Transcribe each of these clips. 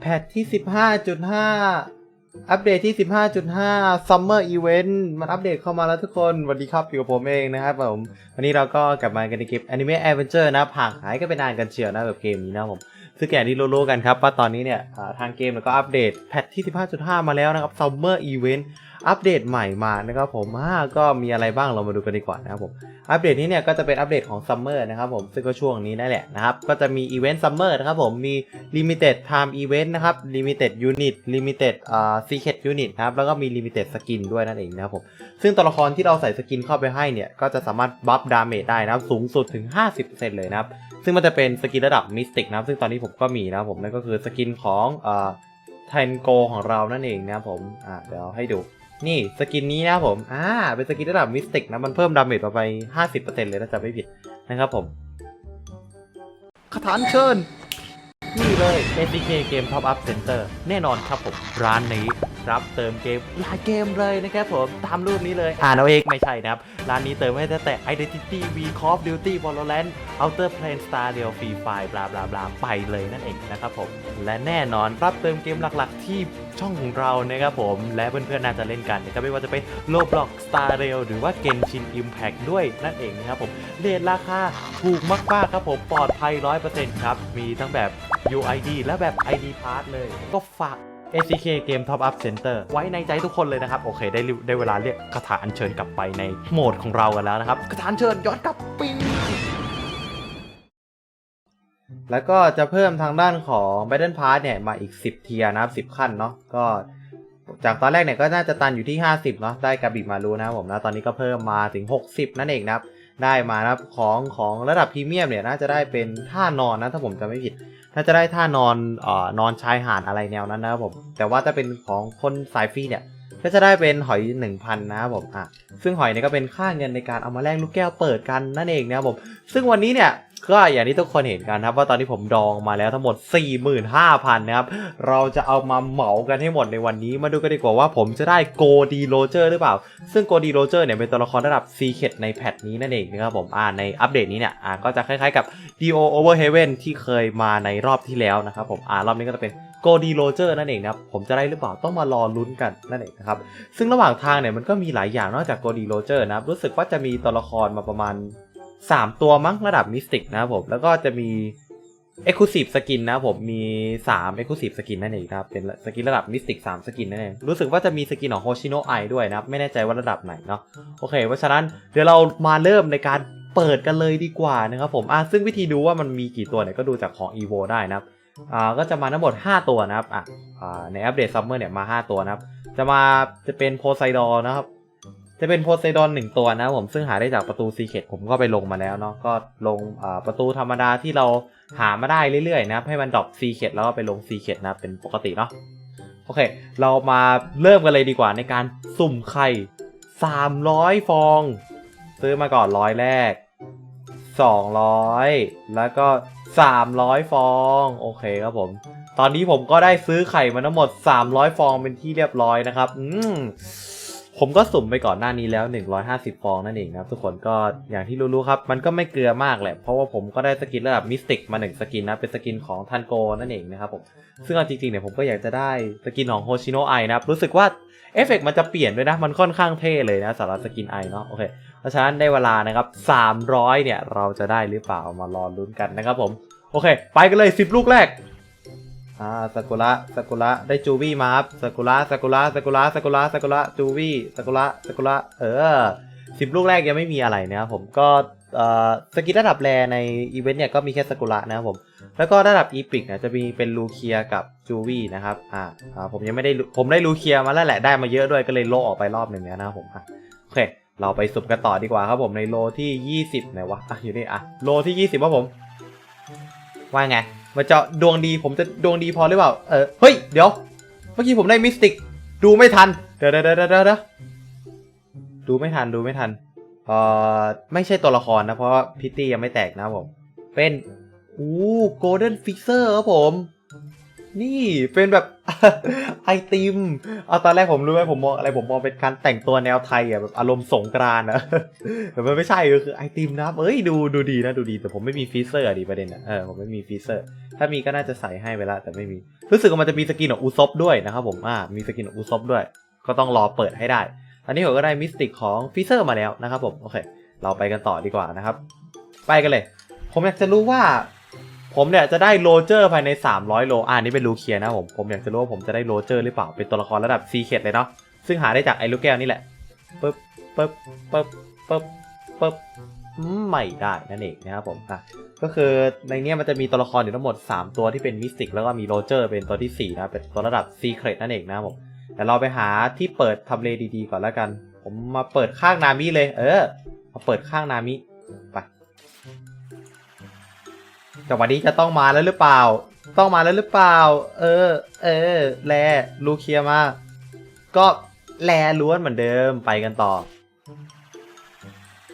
แพทที่ 15.5 อัปเดตที่ 15.5 Summer Event มันอัปเดตเข้ามาแล้วทุกคนสวัสดีครับอยู่กับผมเองนะครับผม วันนี้เราก็กลับมากันในเกม Anime Adventure นะผ่างหายก็ไปนานกันเชียวนะแบบเกมนี้นะผมซึ่งอย่างที่รู้ๆกันครับว่าตอนนี้เนี่ยทางเกมก็อัปเดตแพทที่ 15.5 มาแล้วนะครับ Summer Event อัปเดตใหม่มานะครับผมก็มีอะไรบ้างเรามาดูกันดีกว่านะครับผมอัปเดตนี้เนี่ยก็จะเป็นอัปเดตของซัมเมอร์นะครับผมซึ่งก็ช่วงนี้นั่นแหละนะครับก็จะมีอีเวนต์ซัมเมอร์นะครับผมมี Limited Time Event นะครับ Limited Unit Limited อ่า Secret Unit นะครับแล้วก็มี Limited Skin ด้วยนั่นเองนะครับผมซึ่งตัวละครที่เราใส่สกินเข้าไปให้เนี่ยก็จะสามารถบัฟดาเมจได้นะครับสูงสุดถึง 50%เลยนะครับซึ่งมันจะเป็นสกินระดับมิสติกนะครับซึ่งตอนนี้ผมก็มีนะครับผมนั่นก็คือสกินของอ่าเทนโกของเรานั่นเองนะครับผมอ่าเดี๋ยวให้ดู นี่สกินนี้นะผม อ่า เป็นสกินระดับมิสติกนะ มันเพิ่มดาเมจมาไป 50%เลยถ้าจำไม่ผิดนะครับผมคาถานเชิญ นี่เลย ACK Game Top Up Center แน่นอนครับผม ร้านนี้ รับเติมเกมหลายเกมเลยนะครับผมตามรูปนี้เลยอ่านเอาเองไม่ใช่นะครับ ร้านนี้เติมให้ตั้งแต่ Identity V Call of Duty Valorant Outer Plane Star Rail Free Fire บลาบลาบลาไปเลยนั่นเองนะครับผมและแน่นอนรับเติมเกมหลักๆ ที่ช่องของเรานะครับผมและเพื่อนๆน่าจะเล่นกันนะครับไม่ว่าจะเป็น Roblox Star Rail หรือว่า Genshin Impact ด้วยนั่นเองนะครับผมเรทราคาถูกมากๆครับผมปลอดภัย 100%ครับ มีทั้งแบบ UID และแบบ ID Pass เลย ก็ฝาก ACK Game Top Up Center ไว้ในใจทุกคนเลยนะครับ โอเค ได้ได้เวลาเรียกคาถาอัญเชิญกลับไปในโหมดของเรากันแล้วนะครับคาถาอัญเชิญย้อนกลับปีแล้วก็จะเพิ่มทางด้านของ Battle Pass เนี่ย มาอีก 10 เทียนะครับ 10 ขั้นเนาะก็จากตอนแรกเนี่ยก็น่าจะตันอยู่ที่ 50 เนาะได้กระบี่มารู้นะผมนะ ตอนนี้ก็เพิ่มมาถึง 60 นั่นเองนะครับ ได้มานะครับของของระดับพรีเมียมเนี่ยน่าจะได้เป็นท่านอนนะถ้าผมจำไม่ผิดน่าจะได้ท่านอนเอ่อนอนชายหาดอะไรแนวนั้นนะครับผมแต่ว่าถ้าเป็นของคนสายฟรีเนี่ยก็จะได้เป็นหอย 1,000 นะครับผมอะซึ่งหอยเนี่ยก็เป็นค่าเงินในการเอามาแลกลูกแก้วเปิดกันนั่นเองนะครับผมซึ่งวันนี้เนี่ย ก็อย่างที่ทุกคนเห็นกันครับว่าตอนนี้ผมดองมาแล้วทั้งหมด 45,000นะครับ เราจะเอามาเหมากันให้หมดในวันนี้ มาดูกันดีกว่าว่าผมจะได้โกดีโรเจอร์หรือเปล่า ซึ่งโกดีโรเจอร์เนี่ยเป็นตัวละครระดับ Secret ในแพทนี้นั่นเองนะครับผมอ่าในอัปเดตนี้เนี่ยอ่าก็จะคล้ายๆกับ Dio Over Heaven ที่เคยมาในรอบที่แล้วนะครับผมอ่ารอบนี้ก็จะเป็นโกดีโรเจอร์นั่นเองนะครับผมจะได้หรือเปล่าต้องมารอลุ้นกันนั่นเองนะครับซึ่งระหว่างทางเนี่ยมันก็มีหลายอย่างนอกจากโกดีโรเจอร์นะครับรู้สึกว่าจะมีตัวละครมาประมาณ 3ตัวมั้งระดับมิสติกนะครับผม แล้วก็จะมี Exclusive Skin นะครับผมมี3 Exclusive Skin นั่นเองนะครับเป็นสกินระดับมิสติก3สกินนั่นเองรู้สึกว่าจะมีสกินของโฮชิโนะไอด้วยนะครับไม่แน่ใจว่าระดับไหนเนาะโอเคเพราะฉะนั้นเดี๋ยวเรามาเริ่มในการเปิดกันเลยดีกว่านะครับผมอะซึ่งวิธีดูว่ามันมีกี่ตัวเนี่ยก็ดูจากของ EVO ได้นะครับอ่าก็จะมาทั้งหมด 5 ตัวนะครับอะอ่าในอัปเดตซัมเมอร์เนี่ยมา 5 ตัวนะครับ จะมาจะเป็นโพไซดอนะครับ จะเป็นโพไซดอนหนึ่งตัวนะผมซึ่งหาได้จากประตูซีเคทผมก็ไปลงมาแล้วเนาะก็ลงประตูธรรมดาที่เราหามาได้เรื่อยๆนะครับให้มันดรอปซีเคทแล้วก็ไปลงซีเคทนะเป็นปกติเนาะโอเค เรามาเริ่มกันเลยดีกว่าในการสุ่มไข่ 300 ฟอง ซื้อมาก่อนร้อยแรก 200 แล้วก็ 300 ฟอง โอเคครับผม ตอนนี้ผมก็ได้ซื้อไข่มาทั้งหมด 300 ฟองเป็นที่เรียบร้อยนะครับ อืม ผมก็สุ่มไปก่อนหน้านี้แล้ว 150 ฟองนั่นเองนะครับทุกคนก็อย่างที่รู้ๆครับ มันก็ไม่เกลือมากแหละ เพราะว่าผมก็ได้สกินระดับมิสติกมา 1 สกินนะ เป็นสกินของทันโกนั่นเองนะครับผม ซึ่งเอาจริงๆเนี่ยผมก็อยากจะได้สกินของโฮชิโนะไอนะครับ รู้สึกว่าเอฟเฟกต์มันจะเปลี่ยนด้วยนะ มันค่อนข้างเท่เลยนะสำหรับสกินไอเนาะโอเค เพราะฉะนั้นได้เวลานะครับ 300 เนี่ยเราจะได้หรือเปล่ามารอลุ้นกันนะครับผมโอเค ไปกันเลย 10 ลูกแรก อ่าซากุระซากุระได้จูวี่มาครับซากุระซากุระซากุระซากุระซากุระจูวี่ซากุระซากุระเออสิบลูกแรกยังไม่มีอะไรนะครับผมก็เอ่อสกิลระดับแรในอีเวนต์เนี่ยก็มีแค่ซากุระนะครับผม แล้วก็ระดับอีพิกเนี่ยจะมีเป็นลูเคียกับจูวี่นะครับอ่าอ่าผมยังไม่ได้ผมได้ลูเคียมาแล้วแหละได้มาเยอะด้วยก็เลยโลออกไปรอบหนึ่งแล้วนะครับผมอะโอเค เราไปสุ่มกันต่อดีกว่าครับผมในโลที่ 20ไหนวะอะอยู่นี่อะโลที่ 20ครับผม ว่าไง มันจะดวงดีผมจะดวงดีพอหรือเปล่า เออ เฮ้ย เดี๋ยว เมื่อกี้ผมได้มิสติก ดูไม่ทัน เดี๋ยวเดี๋ยวเดี๋ยวดูไม่ทัน ดูไม่ทัน เอ่อ ไม่ใช่ตัวละครนะ เพราะพิตตี้ยังไม่แตกนะผม เป็น อู้โกลเด้นฟิกเซอร์ครับผม นี่เป็นแบบไอติมเอาตอนแรกผมรู้ไหมผมมองอะไรผมมองเป็นการแต่งตัวแนวไทยอะแบบอารมณ์สงกรานต์อะแต่มันไม่ใช่ก็คือไอติมนะครับเอ้ยดูดูดีนะดูดีแต่ผมไม่มีฟีเซอร์ดีประเด็นอะเออผมไม่มีฟีเซอร์ ถ้ามีก็น่าจะใส่ให้ไปละแต่ไม่มี รู้สึกว่ามันจะมีสกินของอุซบด้วยนะครับผมอ่ามีสกินของอุซบด้วย ก็ต้องรอเปิดให้ได้ อันนี้ผมก็ได้มิสติกของฟีเซอร์มาแล้วนะครับผมโอเค เราไปกันต่อดีกว่านะครับ ไปกันเลย ผมอยากจะรู้ว่า ผมเนี่ยจะได้โรเจอร์ภายใน 300 โลอ่านี่เป็นลูเคียนะผม ผมอยากจะรู้ว่าผมจะได้โรเจอร์หรือเปล่า เป็นตัวละครระดับซีเคดเลยเนาะ ซึ่งหาได้จากไอ้ลูกแก้วนี่แหละปึ๊บปึ๊บปึ๊บปึ๊บปึ๊บอืมไม่ได้นั่นเองนะครับผมอะก็คือในนี้มันจะมีตัวละครอยู่ทั้งหมด 3 ตัวที่เป็นมิสติกแล้วก็มีโรเจอร์เป็นตัวที่ 4 นะเป็นตัวระดับซีเครตนั่นเองนะครับผมแต่เราไปหาที่เปิดทำเลดีๆก่อนแล้วกัน ผมมาเปิดข้างนามิเลย เออมาเปิดข้างนามิไป แต่วันนี้จะต้องมาแล้วหรือเปล่า ต้องมาแล้วหรือเปล่า เออ เออ แลลูเคียมา ก็แลล้วนเหมือนเดิมไปกันต่อ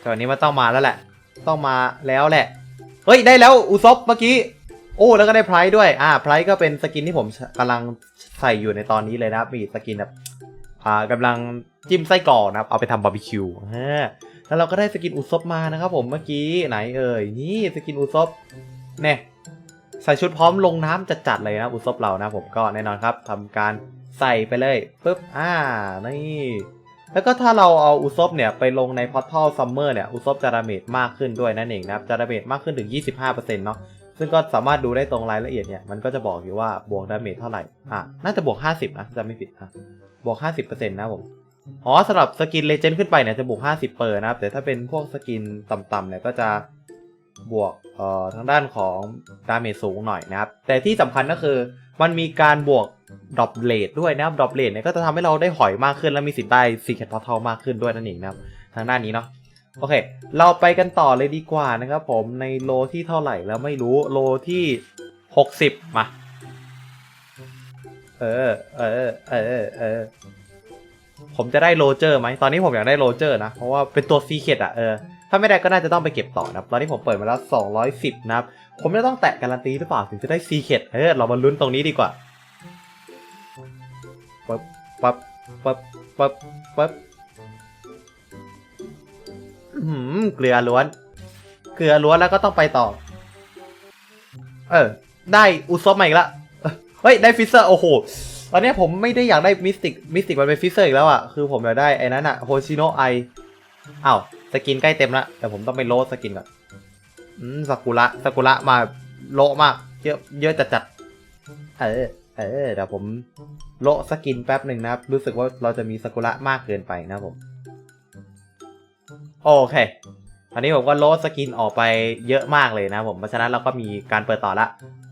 แต่วันนี้มันต้องมาแล้วแหละ ต้องมาแล้วแหละ เฮ้ยได้แล้วอุซบเมื่อกี้ โอ้แล้วก็ได้ไพร์ด้วย อ่าไพร์ก็เป็นสกินที่ผมกำลังใส่อยู่ในตอนนี้เลยนะมีสกินแบบอ่ากำลังจิ้มไส้กรอกนะครับเอาไปทำบาร์บีคิวฮะแล้วเราก็ได้สกินอุซบมานะครับผมเมื่อกี้ไหนเอ่ยนี่สกินอุซบ เนี่ยใส่ชุดพร้อมลงน้ำจัดๆเลยนะอุซบเรานะผมก็แน่นอนครับทำการใส่ไปเลยปุ๊บอ่านี่แล้วก็ถ้าเราเอาอุซบเนี่ยไปลงในพอร์ทัลซัมเมอร์เนี่ยอุซบจะดาเมจมากขึ้นด้วยนั่นเองนะครับจะดาเมจมากขึ้นถึง 25%เนาะซึ่งก็สามารถดูได้ตรงรายละเอียดเนี่ยมันก็จะบอกอยู่ว่าบวกดาเมจเท่าไหร่อะน่าจะบวก 50นะจะไม่ผิดอะบวก 50%นะผมอ๋อสำหรับสกินเลเจนด์ขึ้นไปเนี่ยจะบวก 50 เปอร์นะครับแต่ถ้าเป็นพวกสกินต่ำๆเนี่ยก็จะ บวกเอ่อทางด้านของดาเมจสูงหน่อยนะครับ แต่ที่สำคัญก็คือมันมีการบวกดรอปเลทด้วยนะครับดรอปเลทเนี่ยก็จะทำให้เราได้หอยมากขึ้น และมีสิทธิ์ได้ซีเคทพอทัลมากขึ้นด้วยนั่นเองนะครับ ทางด้านนี้เนาะโอเค เราไปกันต่อเลยดีกว่านะครับผมในโลที่เท่าไหร่แล้วไม่รู้โลที่ 60 มา เออเออเออเออผมจะได้โรเจอร์ไหมตอนนี้ผมอยากได้โรเจอร์นะ เพราะว่าเป็นตัวซีเคดอะเออ ถ้าไม่ได้ก็น่าจะต้องไปเก็บต่อนะครับ ตอนนี้ผมเปิดมาแล้ว 210 นะครับ ผมจะต้องแตะการันตีหรือเปล่าถึงจะได้ซีเคดเออเรามาลุ้นตรงนี้ดีกว่าปั๊บปั๊บปั๊บปั๊บปั๊บหืมเกลือล้วน เกลือล้วนแล้วก็ต้องไปต่อ เออ ได้อุซบมาอีกละ เฮ้ย ได้ฟิเซอร์โอ้โหตอนนี้ผมไม่ได้อยากได้มิสติกมิสติกมันเป็นฟิเซอร์อีกแล้วอะ คือผมอยากได้ไอ้นั้นอะโฮชิโนะไออ้าว สกินใกล้เต็มละแต่ผมต้องไปโลดสกินก่อนอืมซากุระซากุระมาโลมาก เยอะเยอะจัดจัดเออเออเดี๋ยวผมโลสกินแป๊บหนึ่งนะครับ รู้สึกว่าเราจะมีซากุระมากเกินไปนะผมโอเคอันนี้ผมก็โลดสกินออกไปเยอะมากเลยนะผมเพราะฉะนั้นเราก็มีการเปิดต่อละ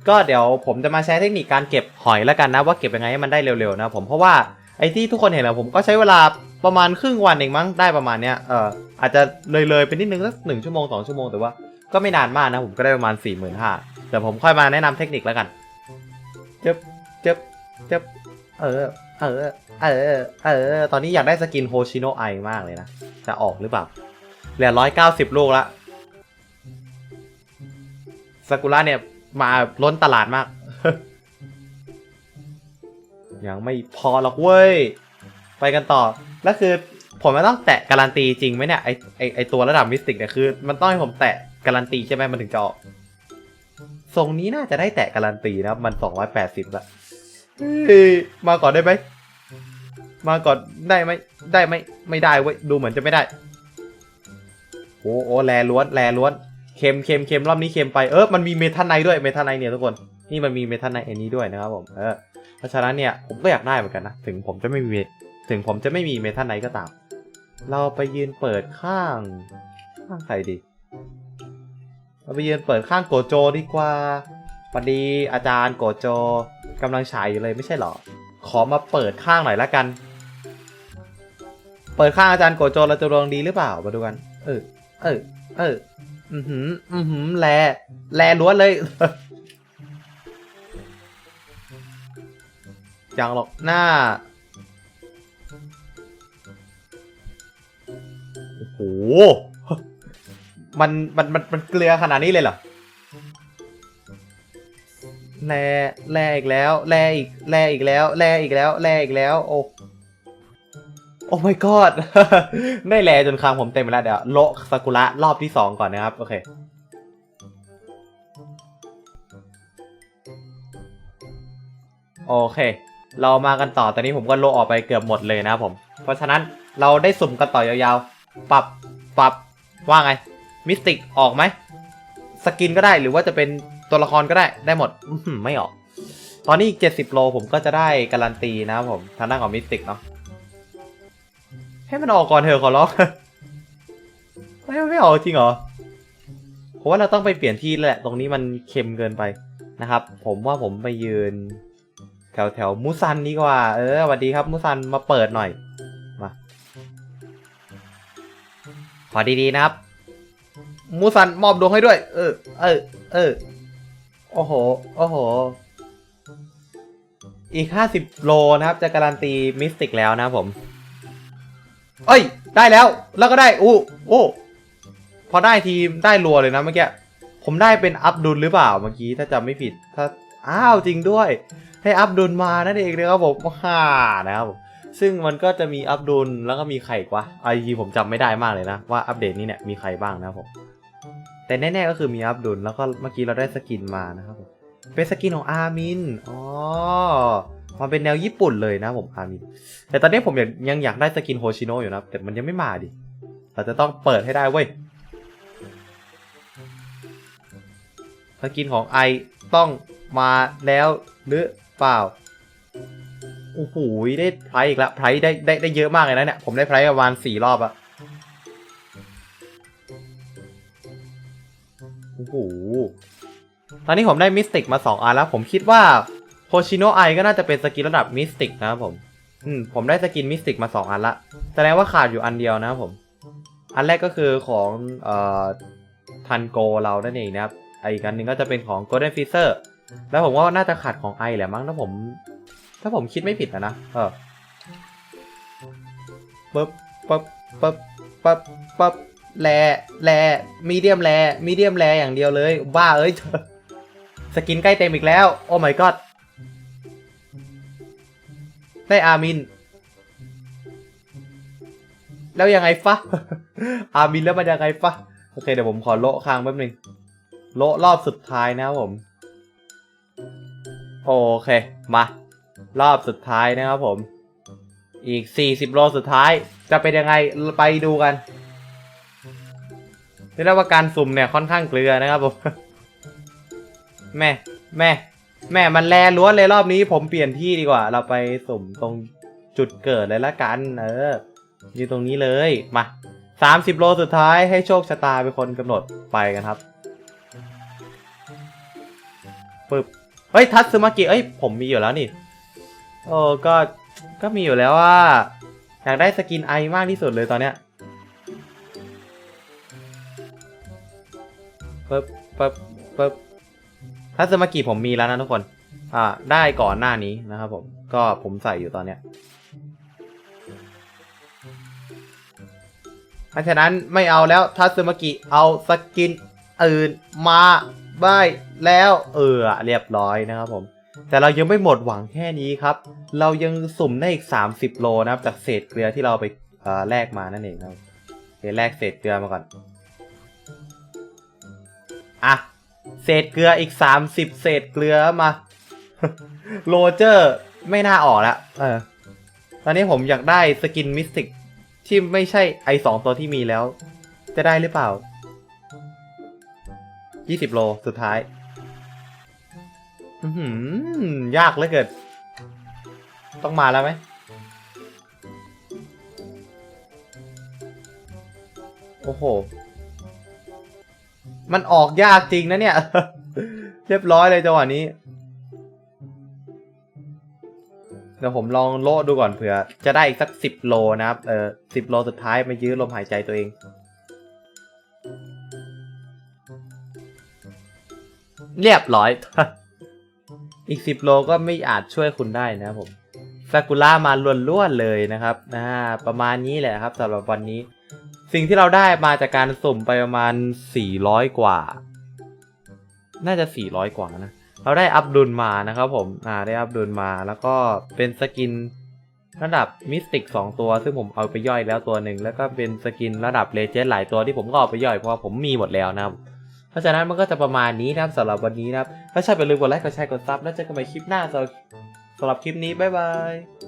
ก็เดี๋ยวผมจะมาใช้เทคนิคการเก็บหอยแล้วกันนะว่าเก็บยังไงให้มันได้เร็วๆนะผมเพราะว่า ไอ้ที่ทุกคนเห็นแหละผมก็ใช้เวลาประมาณครึ่งวันเองมั้งได้ประมาณเนี้ยเอออาจจะเลยๆไปนิดนึงสักหนึ่งชั่วโมงสองชั่วโมงแต่ว่าก็ไม่นานมากนะผมก็ได้ประมาณ4ี่หมื่นห้าเดี๋ยวผมค่อยมาแนะนำเทคนิคแล้วกันเจ็บเจ็บเจ็บเออเออเออเออตอนนี้อยากได้สกินโฮชิโนะไอมากเลยนะ จะออกหรือเปล่าเหลือร้อยเก้าสิบลูกละซากุระเนี่ยมาล้นตลาดมาก ยังไม่พอหรอกเว้ย ไปกันต่อ แล้วคือผมจะต้องแตะการันตีจริงไหมเนี่ยไอไอไอตัวระดับมิสติกเนี่ยคือ มันต้องให้ผมแตะการันตีใช่ไหมมันถึงจะออกทรงนี้น่าจะได้แตะการันตีนะครับมัน280ละเฮ้ยมาก่อนได้ไหมมาก่อนได้ไหมได้ไหมไม่ได้เว้ยดูเหมือนจะไม่ได้โอ้โอ้แลล้วนแลล้วนเค็มเค็มเค็มรอบนี้เค็มไปเออมันมีเมทานไนด้วยเมทานไนเนี่ยทุกคน นี่มันมีเมทานไนอันนี้ด้วยนะครับผมเออ เพราะฉะนั้นเนี่ยผมก็อยากได้เหมือนกันนะ ถึงผมจะไม่มีถึงผมจะไม่มีเมทานไนก็ตาม เราไปยืนเปิดข้าง ข้างใครดี เราไปยืนเปิดข้างโกโจดีกว่าพอดีอาจารย์โกโจกำลังฉายอยู่เลยไม่ใช่หรอ ขอมาเปิดข้างหน่อยละกัน เปิดข้างอาจารย์โกโจเราจะดวงดีหรือเปล่ามาดูกัน เออ เออ เออ อือหือ อือหือแลแลล้วนเลย ย่างหรอกหน้า โอ้โห มัน มัน มัน มันเกลือขนาดนี้เลยเหรออืแลแลอีกแล้วแลอีกแลอีกแล้วแลอีกแล้วแลอีกแล้ว โอ้ โอ้ my god ได้แลจนคางผมเต็มไปแล้วเดี๋ยวโละซากุระรอบที่สองก่อนนะครับ โอเคโอเค เรามากันต่อตอนนี้ผมก็โลออกไปเกือบหมดเลยนะครับผม เพราะฉะนั้นเราได้สุ่มกันต่อยาวๆ ปรับปรับว่าไงมิสติกออกไหมสกินก็ได้หรือว่าจะเป็นตัวละครก็ได้ได้หมดไม่ออก ตอนนี้อีก 70 โลผมก็จะได้การันตีนะครับผมทางด้านของมิสติกเนาะให้มันออกก่อนเถอะขอร้องไม่ไม่ออกจริงเหรอเพราะว่าเราต้องไปเปลี่ยนที่แหละ ตรงนี้มันเค็มเกินไปนะครับ ผมว่าผมไปยืน แถวแถวมูซันดีกว่า เออสวัสดีครับมูซันมาเปิดหน่อย มา ขอดีๆนะครับมูซันมอบดวงให้ด้วย เออ เออ เออ โอ้โห โอ้โห อีก50โลนะครับ จะการันตีมิสติกแล้วนะผม เอ้ย ได้แล้ว แล้วก็ได้ อู้โอ้พอได้ทีมได้รัวเลยนะเมื่อกี้ ผมได้เป็นอัพดุลหรือเปล่าเมื่อกี้ถ้าจำไม่ผิด ถ้า อ้าวจริงด้วย ให้อัพดุลมานั่นเองนะครับผมฮ่านะครับผมซึ่งมันก็จะมีอัพดุลแล้วก็มีใครกวะไอจีผมจำไม่ได้มากเลยนะ ว่าอัปเดตนี้เนี่ยมีใครบ้างนะครับผมแต่แน่ๆก็คือมีอัพดุลแล้วก็เมื่อกี้เราได้สกินมานะครับผมเป็นสกินของอาร์มินอ๋อมันเป็นแนวญี่ปุ่นเลยนะผมอาร์มิน แต่ตอนนี้ผมยังยังอยากได้สกินโฮชิโนะอยู่นะ แต่มันยังไม่มาดิ เราจะต้องเปิดให้ได้เว้ย สกินของไอต้องมาแล้วหรือ เปล่าโอ้โหได้ไพร์อีกแล้วไพร์ได้ได้ได้เยอะมากเลยนะเนี่ยผมได้ไพร์ประมาณสี่รอบอะโอ้โหตอนนี้ผมได้มิสติกมาสองอันแล้ว ผมคิดว่าโฮชิโนไอก็น่าจะเป็นสกินระดับมิสติกนะครับผม อืม ผมได้สกินมิสติกมาสองอันละ แสดงว่าขาดอยู่อันเดียวนะครับผม อันแรกก็คือของเอ่อทันโกเรานั่นเองนะครับอีกอันหนึ่งก็จะเป็นของ Golden f e a t h e r แล้วผมว่าน่าจะขาดของไอแหละมั้งถ้าผม ถ้าผมคิดไม่ผิดนะนะเออปึ๊บปึ๊บปึ๊บปึ๊บปึ๊บแลแลมีเดียมแลมีเดียมแลอย่างเดียวเลย บ้าเอ้ยสกินใกล้เต็มอีกแล้ว โอ้ my god ได้อาร์มิน แล้วยังไงฟะ อาร์มินแล้วมันยังไงฟะ โอเคเดี๋ยวผมขอโละค้างแป๊บนึง โละรอบสุดท้ายนะผม โอเค มา รอบสุดท้ายนะครับผม อีก 40 โลสุดท้าย จะเป็นยังไงไปดูกันเรียกว่าการสุ่มเนี่ยค่อนข้างเกลือนะครับผม แม่แม่แม่มันแลล้วนเลยรอบนี้ผมเปลี่ยนที่ดีกว่า เราไปสุ่มตรงจุดเกิดเลยละกัน เอออยู่ตรงนี้เลยมา30โลสุดท้ายให้โชคชะตาเป็นคนกำหนดไปกันครับปึ๊บ เฮ้ยทัตซึมากิเอ้ยผมมีอยู่แล้วนี่โอ้ก็ก็มีอยู่แล้วว่าอยากได้สกินไอมากที่สุดเลยตอนเนี้ยปึ๊บปึ๊บปึ๊บทัตซึมากิผมมีแล้วนะทุกคน อ่า ได้ก่อนหน้านี้นะครับผม ก็ผมใส่อยู่ตอนเนี้ยเพราะฉะนั้นไม่เอาแล้วทัตซึมากิเอาสกินอื่นมา ได้แล้ว เออเรียบร้อยนะครับผม แต่เรายังไม่หมดหวังแค่นี้ครับ เรายังสุ่มได้อีก 30 โลนะครับ จากเศษเกลือที่เราไปเออแลกมานั่นเองครับเดี๋ยวแลกเศษเกลือมาก่อน อะ เศษเกลืออีก 30 เศษเกลือมาโรเจอร์ไม่น่าออกแล้วเออ ตอนนี้ผมอยากได้สกินมิสติกที่ไม่ใช่ไอสองตัวที่มีแล้ว จะได้หรือเปล่า 20โลสุดท้าย อือยากเหลือเกินต้องมาแล้วไหม โอ้โห มันออกยากจริงนะเนี่ย เรียบร้อยเลยจังหวะนี้ เดี๋ยวผมลองโลดดูก่อนเผื่อ จะได้อีกสักสิบโลนะครับ เออสิบโลสุดท้ายมายื้อลมหายใจตัวเอง เรียบร้อย อีกสิบโลก็ไม่อาจช่วยคุณได้นะครับผมซากุระมาล้วนๆเลยนะครับอ่าประมาณนี้แหละครับสำหรับวันนี้ สิ่งที่เราได้มาจากการสุ่มไปประมาณ 400 กว่า น่าจะ 400 กว่านะ เราได้อัพดุลมานะครับผม อ่าได้อัพดุลมาแล้วก็เป็นสกินระดับมิสติก2 ตัว ซึ่งผมเอาไปย่อยแล้วตัวหนึ่งแล้วก็เป็นสกินระดับเลเจนด์หลายตัวที่ผมก็เอาไปย่อยเพราะผมมีหมดแล้วนะครับ ราะฉะนั้นมันก็จะประมาณนี้นะครับสำหรับวันนี้นะครับ ถ้าชอบอย่าลืมกดไลค์กดแชร์กดซับแล้วเจอกันใหม่คลิปหน้าสำหรับสำหรับคลิปนี้บ๊ายบาย